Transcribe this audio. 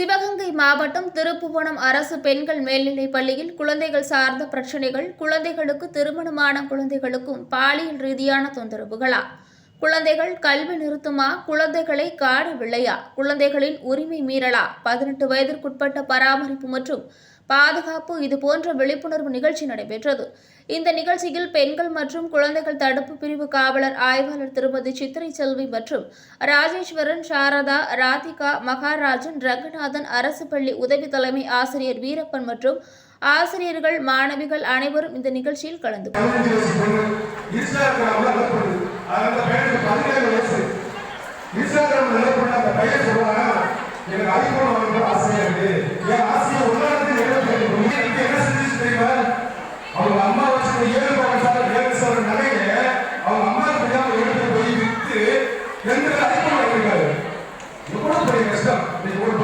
சிவகங்கை மாவட்டம் திருப்புவனம் அரசு பெண்கள் மேல்நிலைப் பள்ளியில் குழந்தைகள் சார்ந்த பிரச்சினைகள் குழந்தைகளுக்கு திருமணமான குழந்தைகளுக்கும் பாலியல் ரீதியான தொந்தரவுகளா? குழந்தைகள் கல்வி நிறுத்துமா? குழந்தைகளை காணவில்லையா? குழந்தைகளின் உரிமை மீறலா? பதினெட்டு வயதிற்குட்பட்ட பராமரிப்பு மற்றும் பாதுகாப்பு இது போன்ற விழிப்புணர்வு நிகழ்ச்சி நடைபெற்றது இந்த நிகழ்ச்சியில் பெண்கள் மற்றும் குழந்தைகள் தடுப்பு பிரிவு காவலர் ஆய்வாளர் திருமதி சித்திரை செல்வி மற்றும் ராஜேஸ்வரன் சாரதா ராதிகா மகாராஜன் ரங்கநாதன் அரசு பள்ளி உதவி தலைமை ஆசிரியர் வீரப்பன் மற்றும் ஆசிரியர்கள் மாணவிகள் அனைவரும் இந்த நிகழ்ச்சியில் கலந்து கொண்டனர். nenhuma